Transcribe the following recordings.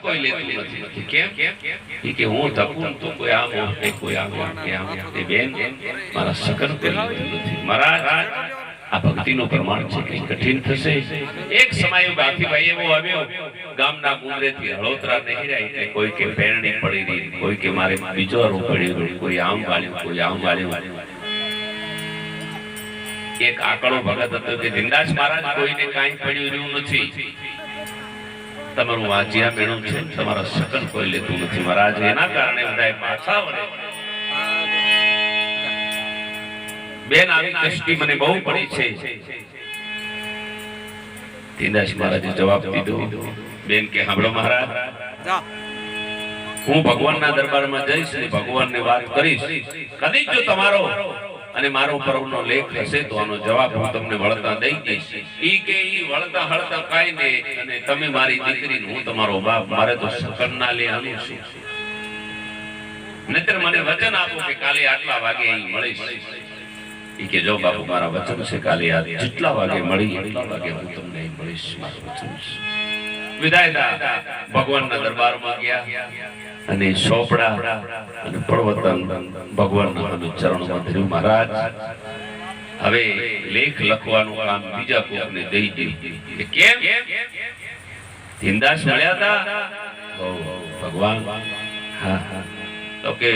કોઈ હું ધકું કોઈ આમ કે કોઈ આમ કોઈ મહારાજ, આ ભક્તિનો પ્રમાણ છે કે કઠિન થશે? એક સમય બાકીભાઈ એવો આવ્યો. ગામના ગુંદરેથી હળોતરા નહીં એટલે કોઈ કે પેરણી પડી રહી, કોઈ કે મારે બીજો રો પડી કોઈ આમ વાળ્યું, કોઈ આમ વાળ્યું. એક આકડો ભગત હતો કે દિનદાસ મહારાજ કોઈને કાંઈ પડ્યું રહ્યું નથી. તમારું વાંચ્યા મેળું છે તમારા સકન કોઈ લેતું નથી. મહારાજ એના કારણે બધા પાછા વળે. બેન આવી કષ્ટી મને બહુ પડી છે. દિનદાસ મહારાજે જવાબ દીધો. બેન કે સાંભળો મહારાજ હું ભગવાનના દરબારમાં જઈશ ને ભગવાનને વાત કરીશ. કદી જો તમારો અને મારો પર્વનો લેખ હશે તો આનો જવાબ હું તમને વળતા દઈ દઈશ. ઈ કે ઈ વળતા હળતા કાઈ ને અને તમે મારી દીકરી હું તમારો બાપ, મારે તો સકન ના લે આનું શું નહીતર મને વચન આપો કે કાલે આટલા વાગે અહીં મળીશ. ઈ કે, જો બાપુ, મારા વચન છે કાલે આ જેટલા વાગે મળી, એટલા વાગે હું તમને અહીં મળીશ, મારું વચન છે. વિદાયતા ભગવાનના દરબારમાં ગયા. અને સોપડા અને પ્રવતન ભગવાનના અમે ચરણોમાં ધર્યું મહારાજ, હવે લેખ લખવાનું કામ બીજા કોકને દઈ દે. કેમ? ધીંદાસ મળ્યા હતા? ભગવાન. હા હા. તો કે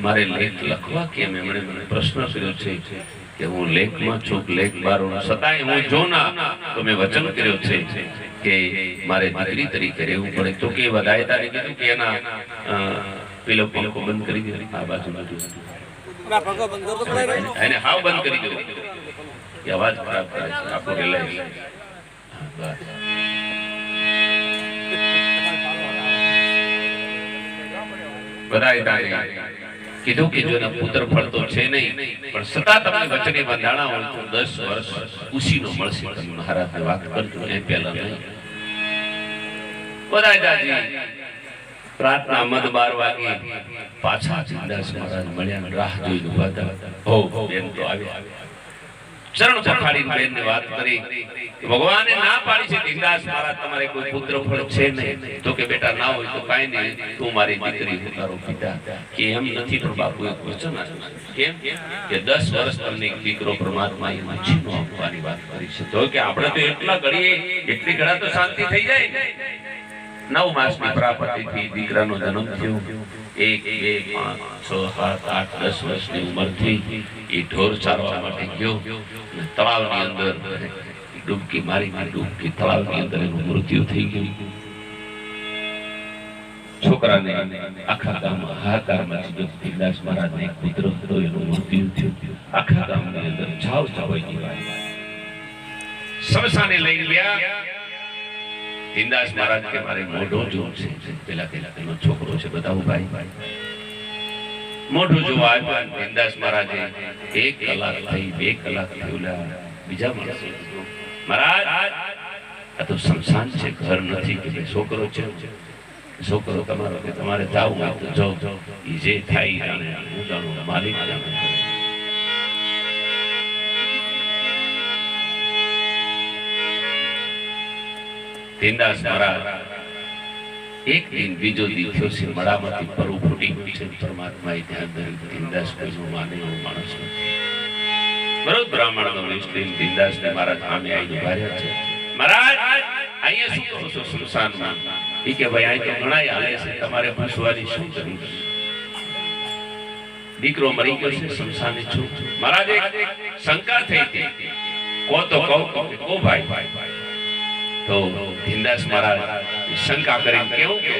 મારે લેખ લખવા કેમ? એમણે મને પ્રશ્ન કર્યો છે કે હું લેખમાં છું લેખ બારો છતાંય હું જોના તો મેં વચન કર્યો છે. કે મારે દીકરી તરીકે રહેવું પડે. તો કે વધાયતાને કીધું કે એના પેલો પંખો બંધ કરી દે. આ બાજુ બાજુ. એને હાવ બંધ કરી દો કે અવાજ ખરાબ થાય છે. આપણો રિલાય બધાય કીધું કે જો એના પુત્ર ફળતો છે નહીં, પણ સતા તમને વચને બંધાણા હોય તો દસ વર્ષ ઉસીનો મળશે તમે મહારાજને વાત કરજો, એ પહેલા નહીં. બધાય દાદી પ્રાર્થના મદ બાર વાગે પાછા ચિંદાસ મહારાજ મળ્યા રાહ જોઈ ઊભા હતા હો, બેન તો આવ્યા. ચરણ પખાડીને બેન વાત કરી. ભગવાને ના પાડી છે દિનદાસ મહારાજ તમારે કોઈ પુત્ર ફળ છે નહીં. તો કે બેટા ના હોય તો કાઈ નહીં. તું મારી દીકરી હું તારો પિતા. કે એમ નથી પણ બાપુ એક વચન આપ્યું કેમ? કે દસ વર્ષ તમને એક દીકરો પરમાત્મા એ મચ્છીનો આપવાની વાત કરી છે. તો કે આપણે તો એટલા ઘડીએ એટલી ઘડા તો શાંતિ થઈ જાય. નવ માસની પ્રાપ્તિથી દીકરાનો જન્મ થયો. એક બે પાંચ, છ, સાત, આઠ, દસ વર્ષની ઉંમરથી એ ઢોર ચારવા માટે ગયો તળાવની અંદર ડૂબકી મારી મારી ડૂબકી તળાવની અંદર એનું મૃત્યુ થઈ ગયું. છોકરાને આખા ગામમાં હાહાકારમાં જીવતી દાસ મહારાજને પુત્ર હતો, એનું મૃત્યુ થયું. આખા ગામની અંદર છાવ છાવ વાત સમસાને લઈ ગયા. હિંદાસ મહારાજ કે મારે મોઢો જોવું છે. પેલા પેલા પેલો છોકરો છે. બધા ભાઈ. મોઢું જોવા અને મહારાજે એક કલાક થઈ, બે કલાક થયું બીજા માણસો મહારાજ, આ તો સંસાન છે, ઘર નથી. કે છોકરો છે. છોકરો તમારો કે તમારે જાવું તો જાવ એ જે થાય હું જાણું, માલિક જાણે. હિંદાસ મહારાજ, એક દિન બીજો દી છે મળામાંથી પરું ફૂટી ગયું છે. પરમાત્માએ ધ્યાન ધર્યું કે કોઈનો માને એવો માણસ બરોબર બ્રાહ્મણનો મુસ્લિમ હિંદાસ ને મારા સામે આવીને ઊભા છે. મહારાજ, અહીંયા શું કરો છો સુમસાનમાં એ કે ભાઈ, અહીં તો ઘણા હાલે છે. તમારે પૂછવાની શું જરૂર છે? દીકરો મરી ગયો છે શમશાને છું. મહારાજ, એક શંકા થઈ હતી. કો તો કહો ભાઈ કો ભાઈ. તો હિંદાસ મહારાજ શંકા કરીને કેવું કે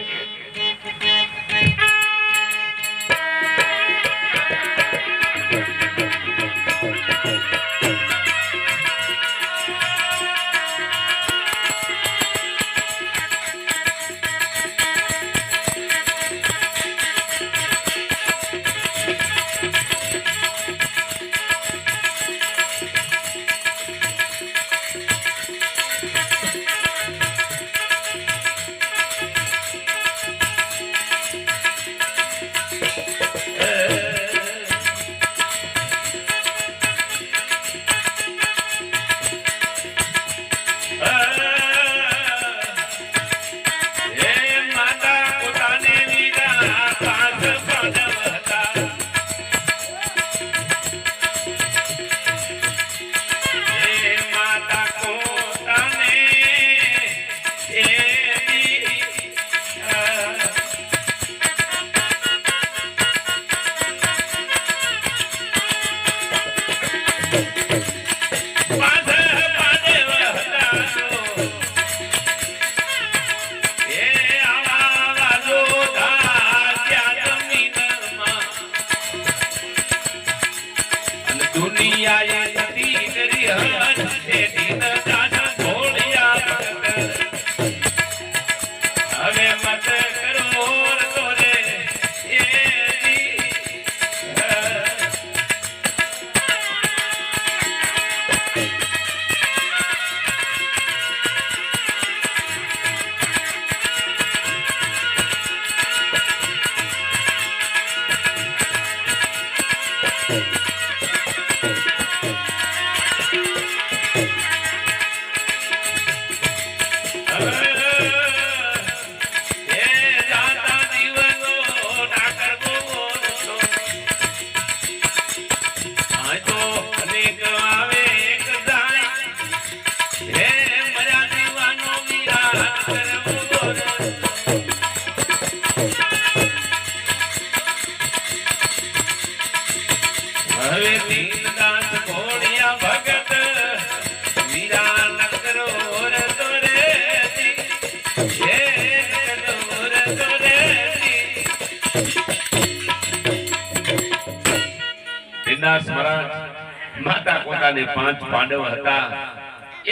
દીનદાસ મહારાજ માતા પોતાને પાંચ પાંડવ હતા.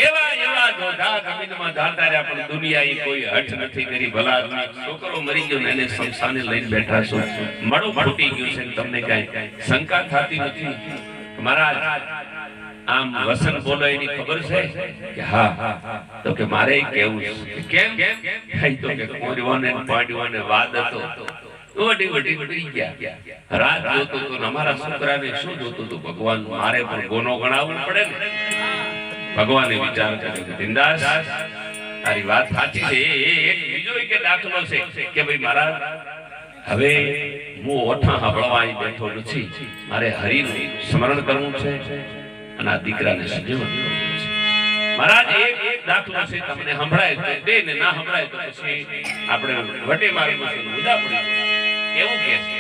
એવા એવા જોધા જમીનમાં જાતા રહ્યા, પણ દુનિયાએ કોઈ હઠ નથી કરી ભલા છોકરો મરી ગયો એને સંસાને લઈને બેઠા છો. મળો ફૂટી ગયું છે તમને કઈ શંકા થતી નથી? મહારાજ, આમ વસન બોલો એની ખબર છે? કે હા, તો કે મારે કેવું કેમ? કેમ તો કે કોરવાને ને વાદ હતો. મારે પણ હવે હું ઓઠા સાંભળવા બેઠો નથી. મારે હરિનું સ્મરણ કરવું છે અને આ દીકરાને સંજીવન કરવું છે. મહારાજ, એક દાખલો છે તમને સંભળાય તો દે ને ના સંભળાય તો પછી આપણે વટે મારી પાસે મુદ્દા પડી. એવું કે છે.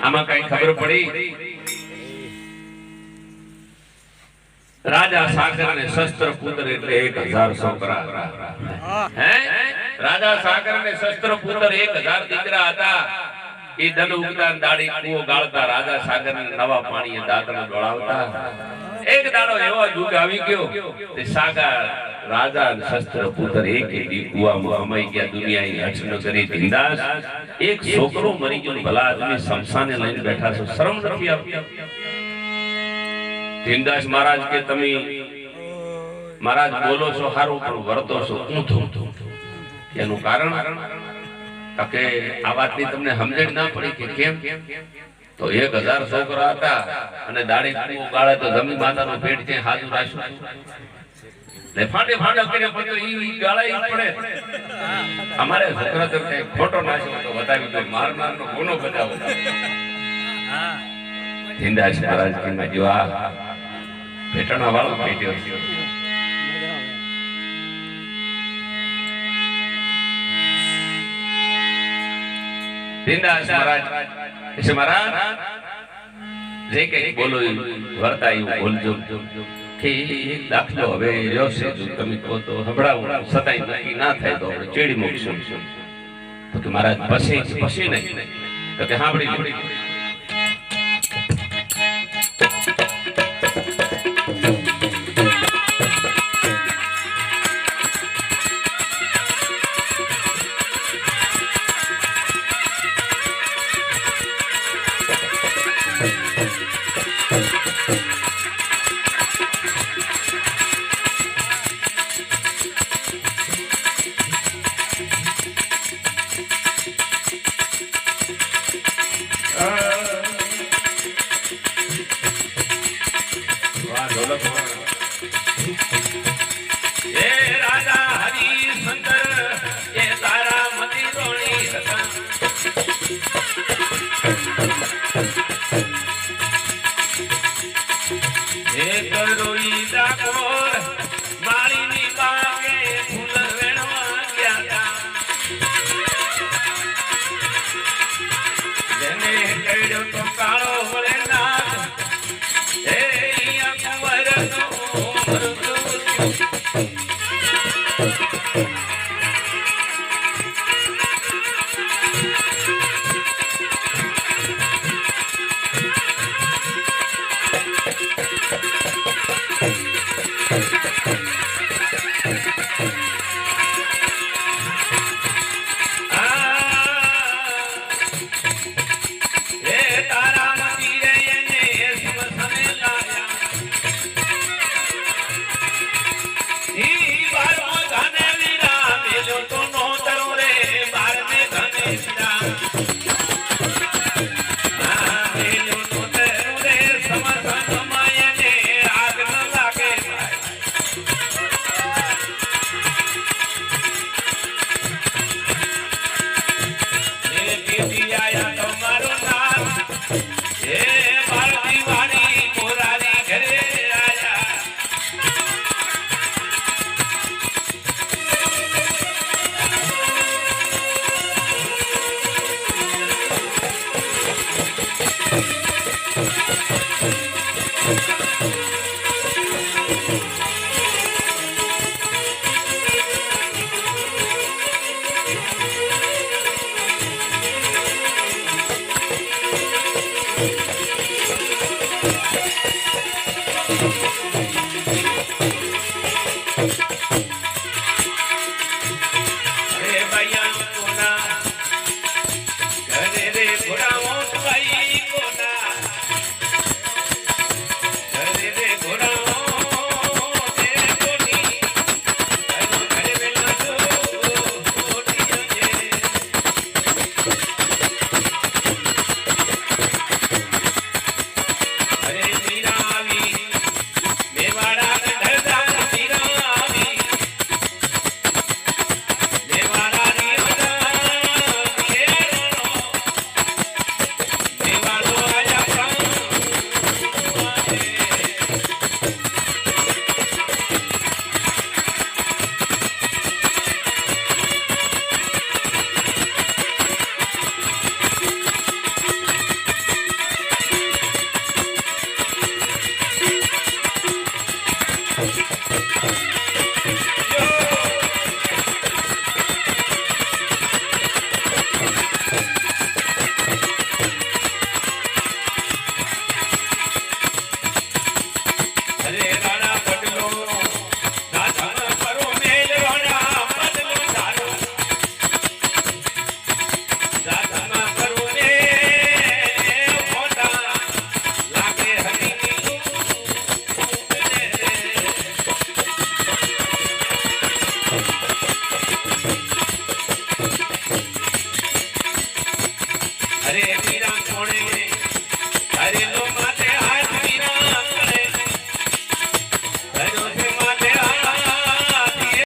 આમાં કઈ ખબર પડી? રાજા સાગર ને શસ્ત્ર પુત્ર એટલે એક હજાર છોકરા રાજા સાગર ને શસ્ત્ર પુત્ર એક હજાર દીકરા હતા. એ દલ ઉગતા દાડી કુઓ ગાળતા રાજા સાગર ને નવા પાણીએ દાદરા ડોળાવતા એક દાડો એવો દુઃખ આવી ગયો તે સાગર, રાજા શસ્ત્ર પુત્ર એક ઈ કૂવામાં અમાઈ ગયા દુનિયાએ હઠ ન કરી ધીંદાસ એક છોકરો મરી ગયો ભલા આદમી સમસાને લઈને બેઠા છો. શરમ નથી આવતી. ધીનદાસ મહારાજ કે તમે મહારાજ બોલો છો, હારું, પણ વર્તો છો. ઊંધું એનું કારણ? કે આ વાતની તમને સમજણ ના પડી કે કેમ? તો એક હજાર છોકરા હતા અને દાડી કૂવો ગાળે તો જમી માતાનું પેટ છે, હાજુ રાખ્યું. વાળો મહારાજ છે મારા જે કઈ બોલો વર્તા એવું બોલજો. કે દાખલો હવે રહ્યો તમે કહો તો સંભળાવો. સતાય નક્કી ના થાય તો આપણે ચેડી મૂકશું. તો કે મહારાજ પછી પછી નહીં. તો કે સાંભળી એક રોઈ ડાકોર,